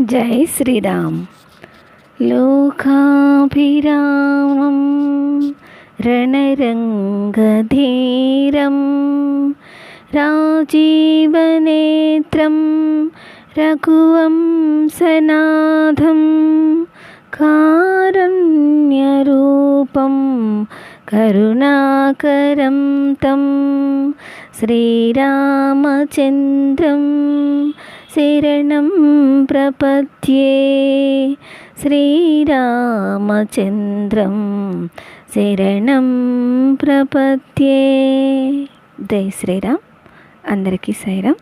జై శ్రీరామ్. లోకాభిరామం రణరంగధీరం రాజీవనేత్రం రఘువంశనాథం కారుణ్యరూపం కరుణాకరం తం శ్రీరామచంద్రం శరణం ప్రపద్యే శ్రీరామచంద్రం శరణం ప్రపద్యే జై శ్రీరామ్ అందరికీ సైరామ్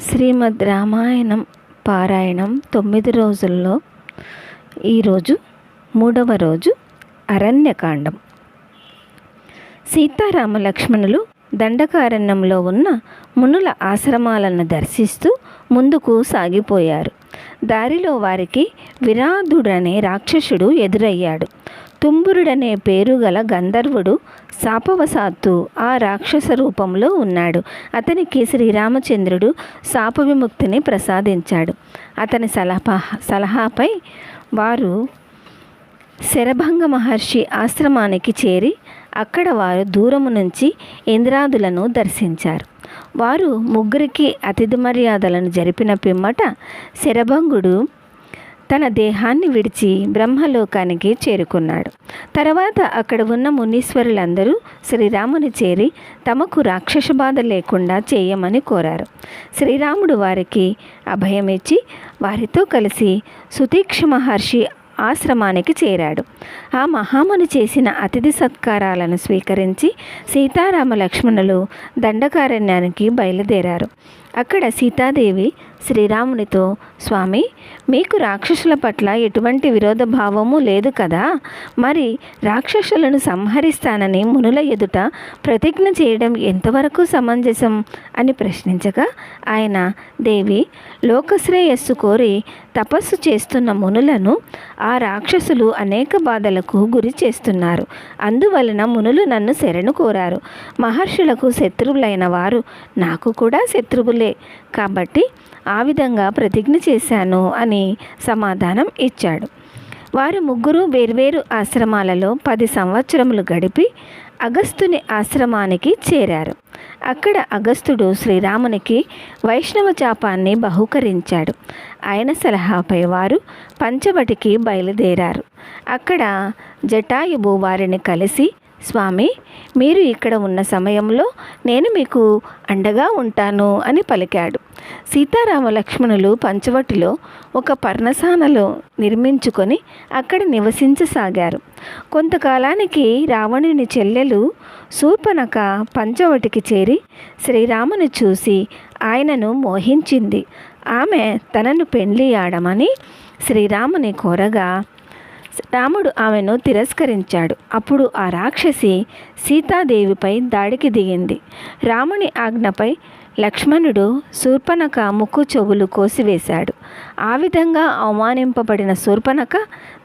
శ్రీమద్ రామాయణం పారాయణం తొమ్మిది రోజుల్లో. ఈరోజు మూడవ రోజు అరణ్యకాండం. సీతారామ లక్ష్మణులు దండకారణ్యంలో ఉన్న మునుల ఆశ్రమాలను దర్శిస్తూ ముందుకు సాగిపోయారు. దారిలో వారికి విరాధుడనే రాక్షసుడు ఎదురయ్యాడు. తుంబురుడనే పేరు గల గంధర్వుడు శాపవశాత్తు ఆ రాక్షస రూపంలో ఉన్నాడు. అతనికి శ్రీరామచంద్రుడు శాప విముక్తిని ప్రసాదించాడు. అతని సలహా సలహాపై వారు శరభంగ మహర్షి ఆశ్రమానికి చేరి అక్కడ వారు దూరము నుంచి ఇంద్రాదులను దర్శించారు. వారు ముగ్గురికి అతిథి మర్యాదలను జరిపిన పిమ్మట శరభంగుడు తన దేహాన్ని విడిచి బ్రహ్మలోకానికి చేరుకున్నాడు. తర్వాత అక్కడ ఉన్న మునీశ్వరులందరూ శ్రీరాముని చేరి తమకు రాక్షస బాధ లేకుండా చేయమని కోరారు. శ్రీరాముడు వారికి అభయమిచ్చి వారితో కలిసి సుతీక్ష మహర్షి ఆశ్రమానికి చేరాడు. ఆ మహాముని చేసిన అతిథి సత్కారాలను స్వీకరించి సీతారామ లక్ష్మణులు దండకారణ్యానికి బయలుదేరారు. అక్కడ సీతాదేవి శ్రీరామునితో స్వామి మీకు రాక్షసుల పట్ల ఎటువంటి విరోధ భావము లేదు కదా? మరి రాక్షసులను సంహరిస్తానని మునుల ఎదుట ప్రతిజ్ఞ చేయడం ఎంతవరకు సమంజసం? అని ప్రశ్నించగా ఆయన దేవి లోకశ్రేయస్సు కోరి తపస్సు చేస్తున్న మునులను ఆ రాక్షసులు అనేక బాధలకు గురి చేస్తున్నారు. అందువలన మునులు నన్ను శరణు కోరారు. మహర్షులకు శత్రువులైన వారు నాకు కూడా శత్రువులు కాబట్టి ఆ విధంగా ప్రతిజ్ఞ చేశాను అని సమాధానం ఇచ్చాడు. వారు ముగ్గురు వేర్వేరు ఆశ్రమాలలో పది సంవత్సరములు గడిపి అగస్తుని ఆశ్రమానికి చేరారు. అక్కడ అగస్తుడు శ్రీరామునికి వైష్ణవ చాపాన్ని బహుకరించాడు. ఆయన సలహాపై వారు పంచవటికి బయలుదేరారు. అక్కడ జటాయువు వారిని కలిసి స్వామి మీరు ఇక్కడ ఉన్న సమయంలో నేను మీకు అండగా ఉంటాను అని పలికాడు. సీతారామ లక్ష్మణులు పంచవటిలో ఒక పర్ణశాలలో నిర్మించుకొని అక్కడ నివసించసాగారు. కొంతకాలానికి రావణుని చెల్లెలు శూర్పణక పంచవటికి చేరి శ్రీరాముని చూసి ఆయనను మోహించింది. ఆమె తనను పెళ్ళి ఆడమని శ్రీరాముని కోరగా రాముడు ఆమెను తిరస్కరించాడు. అప్పుడు ఆ రాక్షసి సీతాదేవిపై దాడికి దిగింది. రాముని ఆజ్ఞపై లక్ష్మణుడు శూర్పణక ముక్కు చెవులు కోసివేశాడు. ఆ విధంగా అవమానింపబడిన శూర్పణక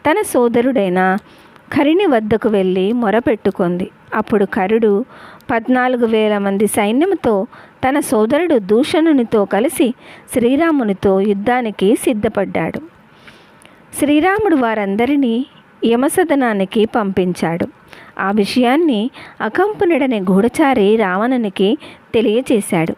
తన సోదరుడైన కరిని వద్దకు వెళ్ళి మొరపెట్టుకుంది. అప్పుడు కరుడు పద్నాలుగు వేల మంది సైన్యంతో తన సోదరుడు దూషణునితో కలిసి శ్రీరామునితో యుద్ధానికి సిద్ధపడ్డాడు. శ్రీరాముడు వారందరినీ యమసదనానికి పంపించాడు. ఆ విషయాన్ని అకంపనుడనే గూఢచారి రావణునికి తెలియచేశాడు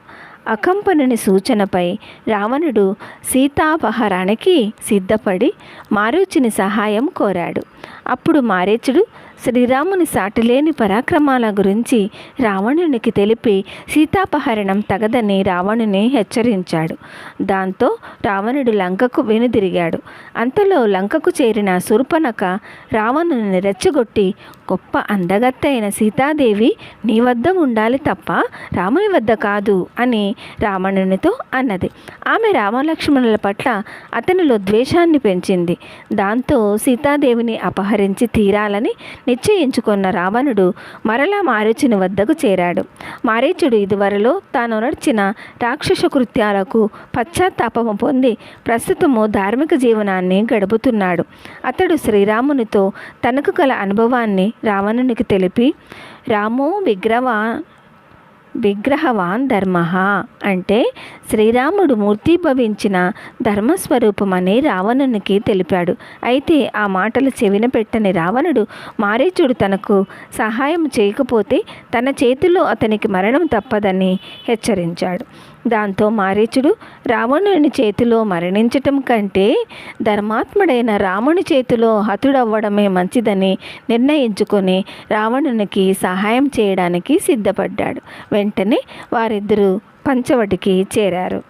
అకంపనుని సూచనపై రావణుడు సీతాపహరానికి సిద్ధపడి మారుచిని సహాయం కోరాడు. అప్పుడు మారేచుడు శ్రీరాముని సాటిలేని పరాక్రమాల గురించి రావణునికి తెలిపి సీతాపహరణం తగదని రావణుని హెచ్చరించాడు. దాంతో రావణుడు లంకకు వెనుదిరిగాడు. అంతలో లంకకు చేరిన సుర్పనక రావణుని రెచ్చగొట్టి గొప్ప అందగత్తైన సీతాదేవి నీ వద్ద ఉండాలి తప్ప రాముని వద్ద కాదు అని రావణునితో అన్నది. ఆమె రామలక్ష్మణుల పట్ల అతనిలో ద్వేషాన్ని పెంచింది. దాంతో సీతాదేవిని అపహరించి తీరాలని నిశ్చయించుకున్న రావణుడు మరలా మారీచుని వద్దకు చేరాడు. మారీచుడు ఇదివరలో తాను నడిచిన రాక్షస కృత్యాలకు పశ్చాత్తాపము పొంది ప్రస్తుతము ధార్మిక జీవనాన్ని గడుపుతున్నాడు. అతడు శ్రీరామునితో తనకు గల అనుభవాన్ని రావణునికి తెలిపి రామో విగ్రవ విగ్రహవాన్ ధర్మ. అంటే శ్రీరాముడు మూర్తిభవించిన ధర్మస్వరూపమని రావణునికి తెలిపాడు. అయితే ఆ మాటలు చెవిన పెట్టని రావణుడు మారీచుడు తనకు సహాయం చేయకపోతే తన చేతిలో అతనికి మరణం తప్పదని హెచ్చరించాడు. దాంతో మారీచుడు రావణుని చేతిలో మరణించటం కంటే ధర్మాత్ముడైన రాముని చేతిలో హతుడవ్వడమే మంచిదని నిర్ణయించుకొని రావణునికి సహాయం చేయడానికి సిద్ధపడ్డాడు. వెంటనే వారిద్దరూ పంచవటికి చేరారు.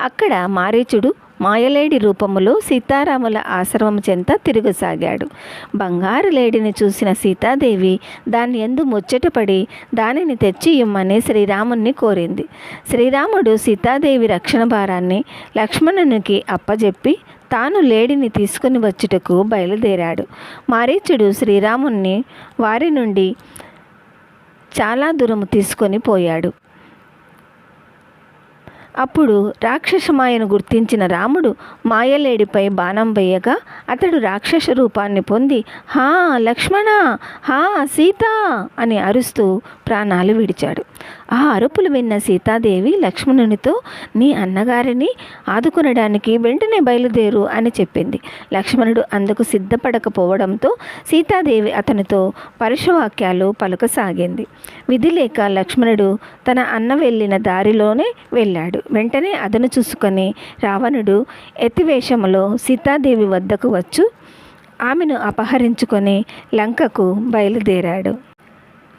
అక్కడ మారీచుడు మాయలేడి రూపములో సీతారాముల ఆశ్రమం చెంత తిరుగుసాగాడు. బంగారు లేడిని చూసిన సీతాదేవి దాన్ని ఎందు ముచ్చటపడి దానిని తెచ్చి ఇమ్మని శ్రీరాముణ్ణి కోరింది. శ్రీరాముడు సీతాదేవి రక్షణ భారాన్ని లక్ష్మణునికి అప్పజెప్పి తాను లేడిని తీసుకుని వచ్చుటకు బయలుదేరాడు. మారీచుడు శ్రీరాముణ్ణి వారి నుండి చాలా దూరం తీసుకొని పోయాడు. అప్పుడు రాక్షసమాయను గుర్తించిన రాముడు మాయలేడిపై బాణం వేయగా అతడు రాక్షస రూపాన్ని పొంది హా లక్ష్మణ! హా సీత! అని అరుస్తూ ప్రాణాలు విడిచాడు. ఆ అరుపులు విన్న సీతాదేవి లక్ష్మణునితో నీ అన్నగారిని ఆదుకునడానికి వెంటనే బయలుదేరు అని చెప్పింది. లక్ష్మణుడు అందుకు సిద్ధపడకపోవడంతో సీతాదేవి అతనితో పరుషవాక్యాలు పలుకసాగింది. విధి లేక లక్ష్మణుడు తన అన్న వెళ్ళిన దారిలోనే వెళ్ళాడు. వెంటనే అదను చూసుకొని రావణుడు ఎతివేషములో సీతాదేవి వద్దకు వచ్చు. ఆమెను అపహరించుకొని లంకకు బయలుదేరాడు.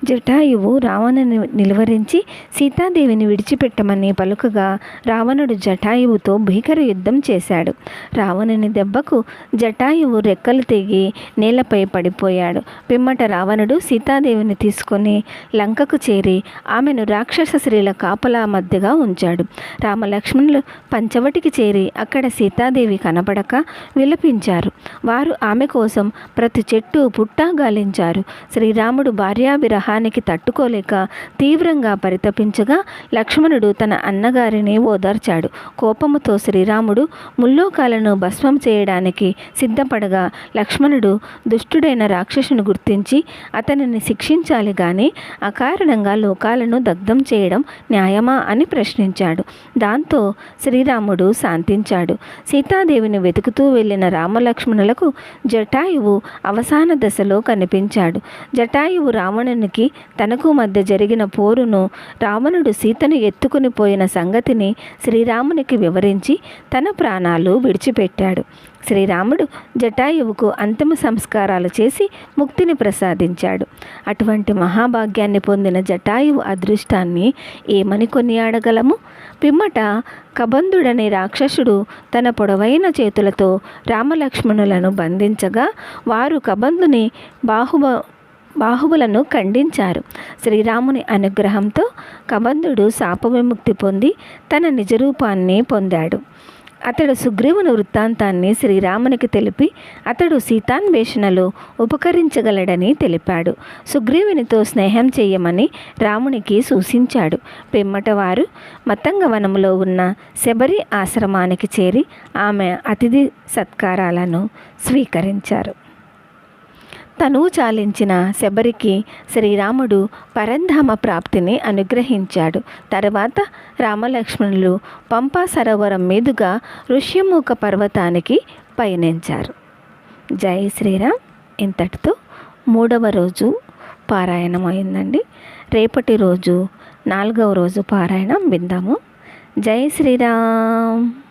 జటాయువు రావణుని నిలువరించి సీతాదేవిని విడిచిపెట్టమని పలుకగా రావణుడు జటాయువుతో భీకర యుద్ధం చేశాడు. రావణుని దెబ్బకు జటాయువు రెక్కలు తెగి నేలపై పడిపోయాడు. పిమ్మట రావణుడు సీతాదేవిని తీసుకొని లంకకు చేరి ఆమెను రాక్షస స్త్రీల కాపలా మధ్యగా ఉంచాడు. రామలక్ష్మణులు పంచవటికి చేరి అక్కడ సీతాదేవి కనబడక విలపించారు. వారు ఆమె కోసం ప్రతి చెట్టు పుట్టా గాలించారు శ్రీరాముడు భార్యావిరహ విరహానికి తట్టుకోలేక తీవ్రంగా పరితపించగా లక్ష్మణుడు తన అన్నగారిని ఓదార్చాడు. కోపముతో శ్రీరాముడు ముల్లోకాలను భస్మం చేయడానికి సిద్ధపడగా లక్ష్మణుడు దుష్టుడైన రాక్షసుని గుర్తించి అతనిని శిక్షించాలి గాని అకారణంగా లోకాలను దగ్ధం చేయడం న్యాయమా అని ప్రశ్నించాడు. దాంతో శ్రీరాముడు శాంతించాడు. సీతాదేవిని వెతుకుతూ వెళ్ళిన రామలక్ష్మణులకు జటాయువు అవసాన దశలో కనిపించాడు. జటాయువు రావణునికి రామునికి తనకు మధ్య జరిగిన పోరును రావణుడు సీతను ఎత్తుకుని పోయిన సంగతిని శ్రీరామునికి వివరించి తన ప్రాణాలు విడిచిపెట్టాడు. శ్రీరాముడు జటాయువుకు అంతిమ సంస్కారాలు చేసి ముక్తిని ప్రసాదించాడు. అటువంటి మహాభాగ్యాన్ని పొందిన జటాయువు అదృష్టాన్ని ఏమని కొనియాడగలము? పిమ్మట కబంధుడనే రాక్షసుడు తన పొడవైన చేతులతో రామలక్ష్మణులను బంధించగా వారు కబంధుని బాహుబ బాహువులను ఖండించారు. శ్రీరాముని అనుగ్రహంతో కబంధుడు శాప విముక్తి పొంది తన నిజరూపాన్ని పొందాడు. అతడు సుగ్రీవుని వృత్తాంతాన్ని శ్రీరామునికి తెలిపి అతడు సీతాన్వేషణలో ఉపకరించగలడని తెలిపాడు. సుగ్రీవునితో స్నేహం చేయమని రామునికి సూచించాడు. పిమ్మట వారు మతంగవనంలో ఉన్న శబరి ఆశ్రమానికి చేరి ఆమె అతిథి సత్కారాలను స్వీకరించారు. తను చాలించిన శబరికి శ్రీరాముడు పరంధామ ప్రాప్తిని అనుగ్రహించాడు. తర్వాత రామలక్ష్మణులు పంపా సరోవరం మీదుగా ఋష్యముఖ పర్వతానికి పయనించారు. జై శ్రీరామ్. ఇంతటితో మూడవ రోజు పారాయణం అయిందండి. రేపటి రోజు నాలుగవ రోజు పారాయణం విందాము. జై శ్రీరామ్.